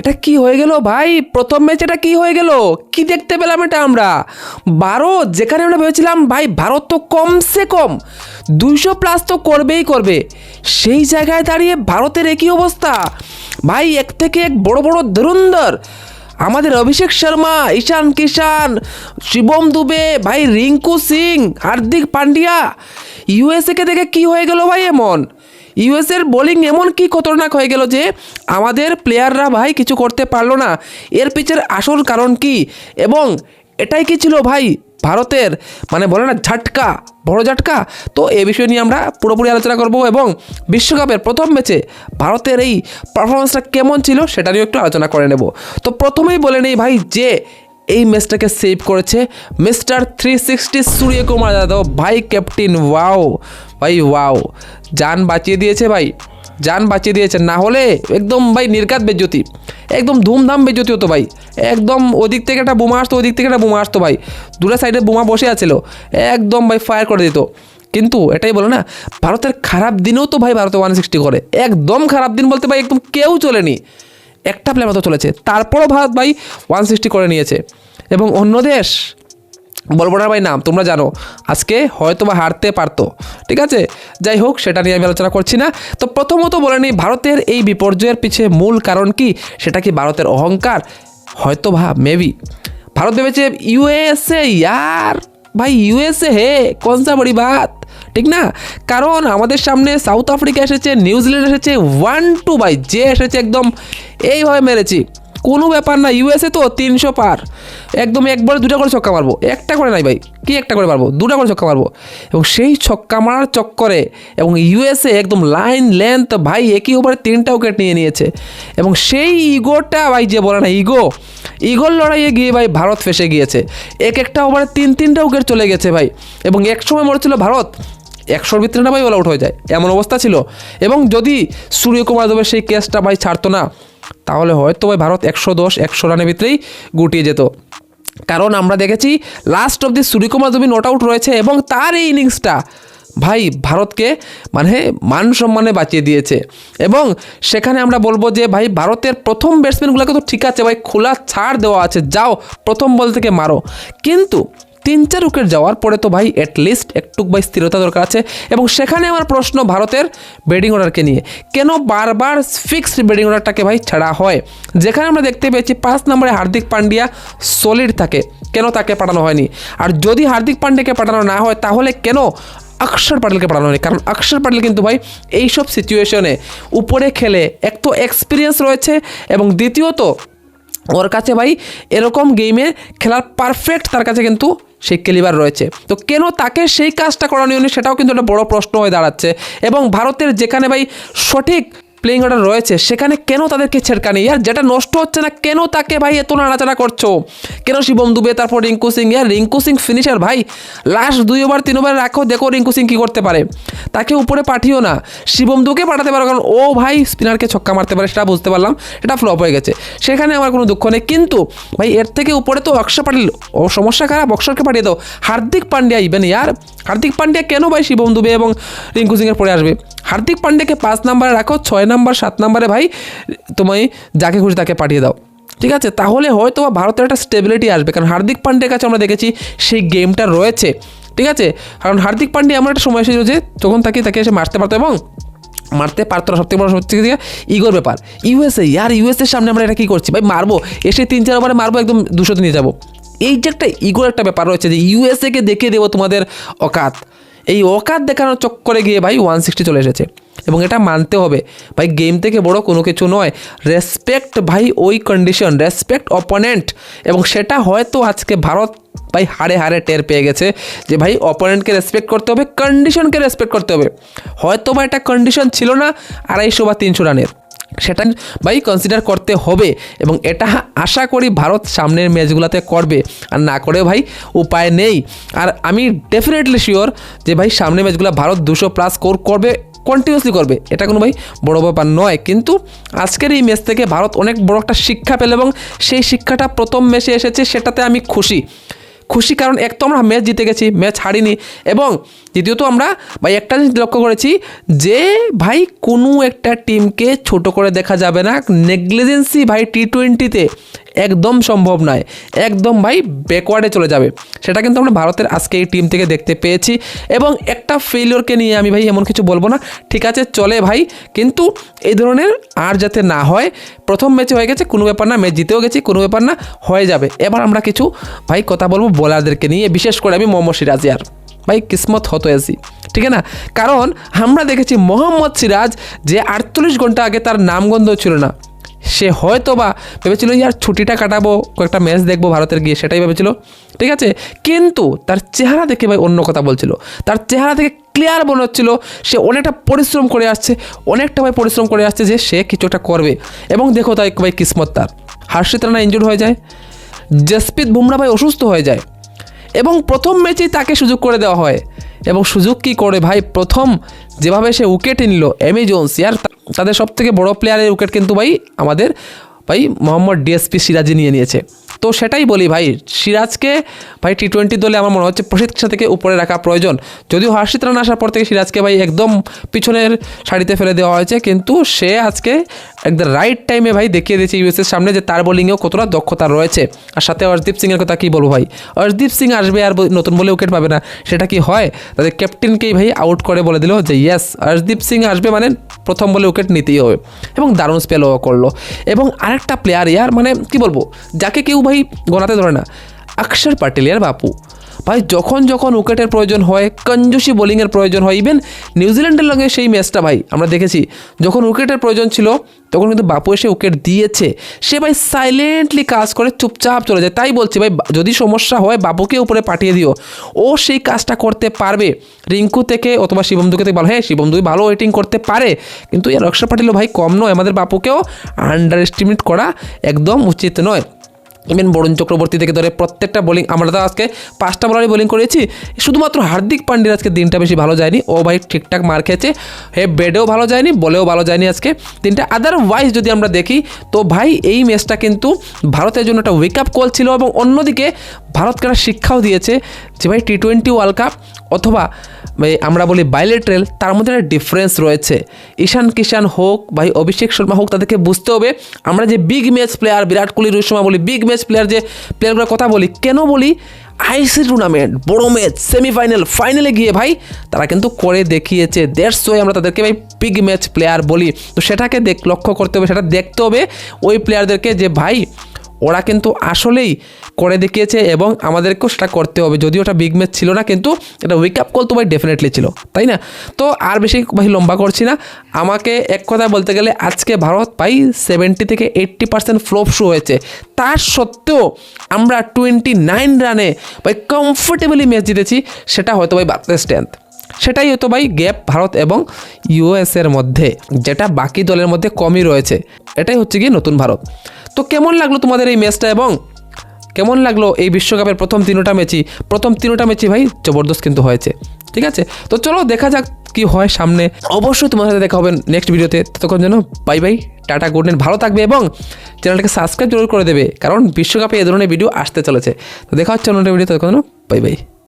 এটা কি হয়ে গেল ভাই? প্রথম ম্যাচ এটা কি হয়ে গেল? কি দেখতে পেলাম এটা আমরা? ভারত, যেখানে আমরা ভেবেছিলাম, ভাই, ভারত তো কমসে কম দুইশো প্লাস তো করবেই করবে। সেই জায়গায় দাঁড়িয়ে ভারতের একই অবস্থা। ভাই, এক থেকে এক বড় বড় ধুরন্ধর। আমাদের অভিষেক শর্মা, ঈশান কিষান শিবম দুবে, ভাই, রিঙ্কু সিং, হার্দিক পান্ডিয়া। ইউএসএকে দেখে কি হয়ে গেল ভাই এমন? ইউএসের বোলিং এমন কি খতরনাক হয়ে গেল যে আমাদের প্লেয়াররা ভাই কিছু করতে পারল না। এর পিছের আসল কারণ কি? এবং এটাই কি ছিল ভাই ভারতের মানে বলে না ঝাটকা, বড় ঝাটকা? তো এ বিষয় নিয়ে আমরা পুরোপুরি আলোচনা করব এবং বিশ্বকাপের প্রথম ম্যাচে ভারতের এই পারফরমেন্সটা কেমন ছিল সেটা নিয়েও একটু আলোচনা করে নেব। তো প্রথমেই বলে নেই ভাই যে এই ম্যাচটাকে সেভ করেছে mister three sixty Suryakumar Yadav. ভাই ক্যাপ্টেন ওয়াও ভাই ওয়াও যান বাঁচিয়ে দিয়েছে ভাই, যান বাঁচিয়ে দিয়েছে। না হলে একদম ভাই নির্ঘাত বেজ্যোতি একদম ধুমধাম বেজ্যোতি হতো ভাই। একদম ওদিক থেকে একটা বোমা আসতো, ওদিক থেকে একটা বোমা আসতো ভাই। দুটো সাইডে বোমা বসে আছিল, একদম ভাই ফায়ার করে দিত। কিন্তু এটাই বলো না, ভারতের খারাপ দিনেও তো ভাই ভারতে ওয়ান সিক্সটি করে। একদম খারাপ দিন বলতে ভাই একদম কেউ চলেনি। একটা প্লেয়ার মতো চলেছে, তারপরও ভারত ভাই ওয়ান সিক্সটি করে নিয়েছে। এবং অন্য দেশ বলব না ভাই, নাম তোমরা জানো। আজকে হয়তো বা হারতে পারতো। ঠিক আছে? যাই হোক, সেটা নিয়ে আমি আলোচনা করছি না। তো প্রথমত বলে নিই, ভারতের এই বিপর্যয়ের পিছে মূল কারণ কি? সেটা কি ভারতের অহংকার? হয়তো ভা মেবি ভারত ভেবেছে ইউএসএ ইয়ার! ভাই ইউএসএ হে! কোন সা বড়ি বাত? ঠিক না? কারণ আমাদের সামনে সাউথ আফ্রিকা এসেছে নিউজিল্যান্ড এসেছে ওয়ান টু বাই যে এসেছে একদম। এইভাবে মেরেছি। কোনো ব্যাপার না ইউএসএ তো তিনশো পার। একদম একবারে দুটা করে ছক্কা মারবো। একটা করে নাই ভাই, কি একটা করে মারবো? দুটা করে ছক্কা মারবো। এবং সেই ছক্কা মারার চক্করে এবং ইউএসএ একদম লাইন লেন্থ ভাই একই ওভারে তিনটা উইকেট নিয়ে নিয়েছে। এবং সেই ইগোটা ভাই যে বলে না, ইগো, ইগোর লড়াইয়ে গিয়ে ভাই ভারত ফেসে গিয়েছে। এক একটা ওভারে তিন, তিনটা উইকেট চলে গেছে ভাই। এবং এক সময় মরেছিল ভারত, একশোর ভিতরে না ভাই অল আউট হয়ে যায়। এমন অবস্থা ছিল। এবং যদি সূর্যকুমার যাদবের সেই কেসটা ভাই ছাড়তো না তাহলে হয়তো ভাই ভারত একশো দশ, একশো রানের ভিতরেই গুটিয়ে যেত। কারণ আমরা দেখেছি last of the Suryakumar Yadav not out রয়েছে এবং তার এই ইনিংসটা ভাই ভারতকে মানে মান সম্মানে বাঁচিয়ে দিয়েছে। এবং সেখানে আমরা বলব যে ভাই ভারতের প্রথম ব্যাটসম্যানগুলোকে তো ঠিক আছে ভাই খোলা ছাড় দেওয়া আছে, যাও প্রথম বল থেকে মারো। কিন্তু তিন চার উইকেট যাওয়ার পরে তো ভাই অ্যাটলিস্ট একটু ভাই স্থিরতা দরকার আছে। এবং সেখানে আমার প্রশ্ন, ভারতের ব্যাটিং অর্ডারকে নিয়ে। কেন বারবার ফিক্সড ব্যাটিং অর্ডারটাকে ভাই ছাড়া হয়? যেখানে আমরা দেখতে পেয়েছি পাঁচ নম্বরে হার্দিক পান্ডিয়া সলিড থাকে। কেন তাকে পাঠানো হয়নি? আর যদি হার্দিক পান্ডিয়াকে পাঠানো না হয়, তাহলে কেন অক্ষর প্যাটেলকে পাঠানো হয়নি? কারণ অক্ষর প্যাটেল কিন্তু ভাই এইসব সিচুয়েশনে উপরে খেলে এক তো এক্সপিরিয়েন্স রয়েছে এবং দ্বিতীয়ত ওর কাছে ভাই এরকম গেমে খেলার পারফেক্ট তার কাছে কিন্তু সেই ক্যালিবার রয়েছে। তো কেন তাকে সেই কাজটা করানো সেটাও কিন্তু একটা বড় প্রশ্ন হয়ে দাঁড়াচ্ছে। এবং ভারতের যেখানে ভাই সঠিক প্লেইং অর্ডার রয়েছে, সেখানে কেন তাদেরকে ছেড়কানি ইয়ার যেটা নষ্ট হচ্ছে না, কেন তাকে ভাই এত নাড়াচাড়া করছ? কেন শিবম দুবে, তারপর রিঙ্কু সিং? ইয়ার রিঙ্কু সিং ফিনিশার ভাই লাস্ট দুই ওভার তিন ওভার রাখো, দেখো রিঙ্কু সিং কী করতে পারে। তাকে উপরে পাঠিও না। শিবম দুকে পাঠাতে পারো, কারণ ও ভাই স্পিনারকে ছক্কা মারতে পারে, সেটা বুঝতে পারলাম এটা ফ্লপ হয়ে গেছে। সেখানে আমার কোনো দুঃখ নেই, কিন্তু ভাই এর থেকে উপরে তো অক্ষর পাটিল, ও সমস্যা খারাপ, অক্ষরকে পাঠিয়ে দাও। হার্দিক পান্ডিয়া ইভেন ইয়ার। হার্দিক পান্ডিয়া কেন ভাই শিবম দুবে এবং রিঙ্কু সিংয়ের পরে আসবে? হার্দিক পান্ডিয়াকে পাঁচ নাম্বারে রাখো, ছয় নাম্বার, সাত নাম্বারে ভাই, তুমি যাকে খুশি তাকে পাঠিয়ে দাও। ঠিক আছে? তাহলে হয়তো বা ভারতের একটা স্টেবিলিটি আসবে। কারণ হার্দিক পান্ডিয়ার কাছে আমরা দেখেছি সেই গেমটা রয়েছে। ঠিক আছে? কারণ হার্দিক পান্ডে এমন একটা সময় এসেছিল যে তখন তাকে তাকে এসে মারতে পারতো এবং মারতে পারতো না। সবথেকে বড় সত্যি থেকে ইগোর ব্যাপার। ইউএসএ ইয়ার ইউএসএর সামনে আমরা এটা কী করছি? ভাই, মারবো। এসে তিন, চার ওভারে মারবো, একদম দুশোতে নিয়ে যাব। এই যে একটা ইগোর একটা ব্যাপার রয়েছে যে ইউএসএকে দেখিয়ে দেবো তোমাদের অকাত। এই অকাত দেখানোর চক্করে গিয়ে ভাই ওয়ান সিক্সটি চলে এসেছে। এবং এটা মানতে হবে। ভাই গেম থেকে বড় কোনো কিছু নয়। রেসপেক্ট ভাই, ওই কন্ডিশন রেসপেক্ট অপোনেন্ট এবং সেটা হয়তো আজকে ভারত ভাই, হারে হারে টের পেয়ে গেছে যে ভাই অপোনেন্টকে রেসপেক্ট করতে হবে কন্ডিশনকে রেসপেক্ট করতে হবে। হয়তো বা এটা কন্ডিশন ছিল না আড়াইশো বা তিনশো রানের। সেটা ভাই কনসিডার করতে হবে এবং এটা আশা করি ভারত সামনের ম্যাচগুলোতে করবে। আর না করে ভাই, উপায় নেই। আর আমি ডেফিনেটলি শিওর যে ভাই, সামনের ম্যাচগুলো ভারত দুশো প্লাস স্কোর করবে। কন্টিনিউসলি করবে। এটা কোনো ভাই বড়ো ব্যাপার নয়। কিন্তু আজকের এই ম্যাচ থেকে ভারত অনেক বড় একটা শিক্ষা পেল এবং সেই শিক্ষাটা প্রথম ম্যাচে এসেছে, সেটাতে আমি খুশি। খুশি, কারণ এক তো আমরা ম্যাচ জিতে গেছি ম্যাচ হারিনি। এবং দ্বিতীয়ত আমরা, ভাই, একটা জিনিস লক্ষ্য করেছি যে, ভাই, কোনো একটা টিমকে ছোট করে দেখা যাবে না। নেগলিজেন্সি, ভাই টি টোয়েন্টিতে একদম সম্ভব নয়। একদম, ভাই ব্যাকওয়ার্ডে চলে যাবে। সেটা কিন্তু আমরা ভারতের আজকে এই টিম থেকে দেখতে পেয়েছি। এবং একটা ফেলিওরকে নিয়ে আমি, ভাই, এমন কিছু বলব না। ঠিক আছে, চলে, ভাই। কিন্তু এই ধরনের আর যাতে না হয়, প্রথম ম্যাচে হয়ে গেছে, কোনো ব্যাপার না ম্যাচ জিতেও গেছি, কোনো ব্যাপার না, হয়ে যাবে। এবার আমরা কিছু, ভাই, কথা বলব বোলারদেরকে নিয়ে, বিশেষ করে আমি মোহাম্মদ সিরাজিয়ার ভাই, কিসমত হতো এসি ঠিক না? কারণ আমরা দেখেছি মোহাম্মদ সিরাজ যে আটচল্লিশ ঘণ্টা আগে তার নামগন্ধ ছিল না। সে হয়তো বা ভেবেছিল, ইয়ার ছুটিটা কাটাবো, কয়েকটা ম্যাচ দেখব ভারতের গিয়ে, সেটাই ভেবেছিল। ঠিক আছে? কিন্তু তার চেহারা দেখে ভাই অন্য কথা বলছিল। তার চেহারা থেকে ক্লিয়ার মনে হচ্ছিল, সে অনেকটা পরিশ্রম করে আসছে, অনেকটা ভাই পরিশ্রম করে আসছে যে সে কিছু একটা করবে। এবং দেখো তাই ভাই কিসমত তার। হার্ষিত রানা ইনজুর হয়ে যায়। জসপ্রীত বুমরা ভাই অসুস্থ হয়ে যায়। এবং প্রথম ম্যাচেই তাকে সুযোগ করে দেওয়া হয়। এবং সুযোগ কি করে ভাই? প্রথম যেভাবে সে উইকেট নিল, এমি জোন্স, ইয়ার তাদের সব থেকে বড় প্লেয়ারের উইকেট কিন্তু ভাই আমাদের ভাই মোহাম্মদ ডিএসপি সিরাজি নিয়ে নিয়েছে। তো সেটাই বলি ভাই, সিরাজকে ভাই টি টোয়েন্টি দলে আমার মনে হচ্ছে প্রশিক্ষা থেকে উপরে রাখা প্রয়োজন। যদিও হার্ষিত রান আসার পর থেকে সিরাজকে ভাই একদম পিছনের শাড়িতে ফেলে দেওয়া হয়েছে, কিন্তু সে আজকে একদম রাইট টাইমে ভাই দেখিয়ে দিয়েছে ইউএসের সামনে যে তার বোলিংয়েও কতটা দক্ষতা রয়েছে। আর সাথে অর্শদীপ সিংয়ের কথা কী বলব ভাই অর্শদীপ সিং আসবে আর নতুন বলে উইকেট পাবে না, সেটা কি হয়? তাদের ক্যাপ্টেনকেই ভাই আউট করে বলে দিল যে ইয়েস অর্শদীপ সিং আসবে মানে প্রথম বলে উইকেট নিতেই হবে। এবং দারুণ স্পেলও করল। এবং আরেকটা প্লেয়ার ইয়ার মানে কি বলব, যাকে কেউ ভাই গণাতে ধরে না। অক্ষর পাটেল ইয়ার বাপু। ভাই, যখন যখন উইকেটের প্রয়োজন হয়, কঞ্জুসি বোলিংয়ের প্রয়োজন হয় ইভেন নিউজিল্যান্ডের লগে সেই ম্যাচটা ভাই, আমরা দেখেছি। যখন উইকেটের প্রয়োজন ছিল, তখন কিন্তু বাপু এসে উইকেট দিয়েছে। সে ভাই সাইলেন্টলি কাজ করে, চুপচাপ চলে যায়। তাই বলছি ভাই, যদি সমস্যা হয়, বাবুকে উপরে পাঠিয়ে দিও। ও সেই কাজটা করতে পারবে। রিঙ্কু থেকে অথবা শিবমদুকে থেকে ভালো হ্যাঁ শিবমদু ভালো ওয়েটিং করতে পারে। কিন্তু এর অক্ষর পাটিলও ভাই কম নয়, আমাদের বাপুকেও আন্ডার এস্টিমেট করা একদম উচিত নয়। ইভেন বরুণ চক্রবর্তী থেকে ধরে প্রত্যেকটা বোলিং আমরা তো আজকে পাঁচটা বলারই বোলিং করেছি। শুধুমাত্র হার্দিক পান্ডিয়ার আজকে দিনটা বেশি ভালো যায়নি। ও ভাই ঠিকঠাক মার খেয়েছে। হে বেডেও ভালো যায়নি বলেও ভালো যায়নি আজকে। দিনটা আদারওয়াইজ যদি আমরা দেখি, তো ভাই এই ম্যাচটা কিন্তু ভারতের জন্য একটা উইক আপ কল ছিল এবং অন্যদিকে ভারতকে একটা শিক্ষাও দিয়েছে যে ভাই টি টোয়েন্টি ওয়ার্ল্ড কাপ অথবা আমরা বলি বাইলেট্রেল তার মধ্যে একটা ডিফারেন্স রয়েছে। ঈশান কিষান হোক, ভাই অভিষেক শর্মা হোক, তাদেরকে বুঝতে হবে, আমরা যে big match player Virat Kohli, Rohit Sharma বলি বিগ ম্যাচ প্লেয়ার যে প্লেয়ারগুলোর কথা বলি, কেন বলি? আইসি টুর্নামেন্ট বড় ম্যাচ সেমিফাইনাল ফাইনালে গিয়ে ভাই তারা কিন্তু করে দেখিয়েছে। দেড়শো আমরা তাদেরকে ভাই বিগ ম্যাচ প্লেয়ার বলি। তো সেটাকে দেখ, লক্ষ্য করতে হবে, সেটা দেখতে হবে ওই প্লেয়ারদেরকে যে ভাই ওরা কিন্তু আসলেই করে দেখিয়েছে এবং আমাদেরকেও সেটা করতে হবে। যদিও ওটা বিগ ম্যাচ ছিল না, কিন্তু এটা উইক আপ কল তো ভাই ডেফিনেটলি ছিল, তাই না? তো আর বেশি ভাই লম্বা করছি না। আমাকে এক কথা বলতে গেলে আজকে ভারত ভাই সেভেন্টি থেকে এইট্টি পার্সেন্ট ফ্লপ শো হয়েছে। তার সত্ত্বেও আমরা টোয়েন্টি নাইন রানে ভাই কমফোর্টেবলি ম্যাচ জিতেছি, সেটা হয়তো ভাই ভারতের স্ট্রেংথ সেটাই হয়তো ভাই গ্যাপ ভারত এবং ইউএসের মধ্যে, যেটা বাকি দলের মধ্যে কমই রয়েছে। এটাই হচ্ছে কি নতুন ভারত। তো কেমন লাগল তোমাদের এই ম্যাচটা এবং কেমন লাগল এই বিশ্বকাপের প্রথম তিনোটা ম্যাচই? প্রথম তিনোটা ম্যাচই ভাই জবরদস্ত কিন্তু হয়েছে, ঠিক আছে? তো চলো দেখা যাক কি হয় সামনে। অবশ্যই তোমার সাথে দেখা হবে নেক্সট ভিডিওতে ততক্ষণ যেন bye bye tata good night ভালো থাকবে এবং চ্যানেলটাকে সাবস্ক্রাইব জরুর করে দেবে, কারণ বিশ্বকাপে এ ধরনের ভিডিও আসতে চলেছে। তো দেখা হচ্ছে অন্য ভিডিও ততক্ষণ বাই বাই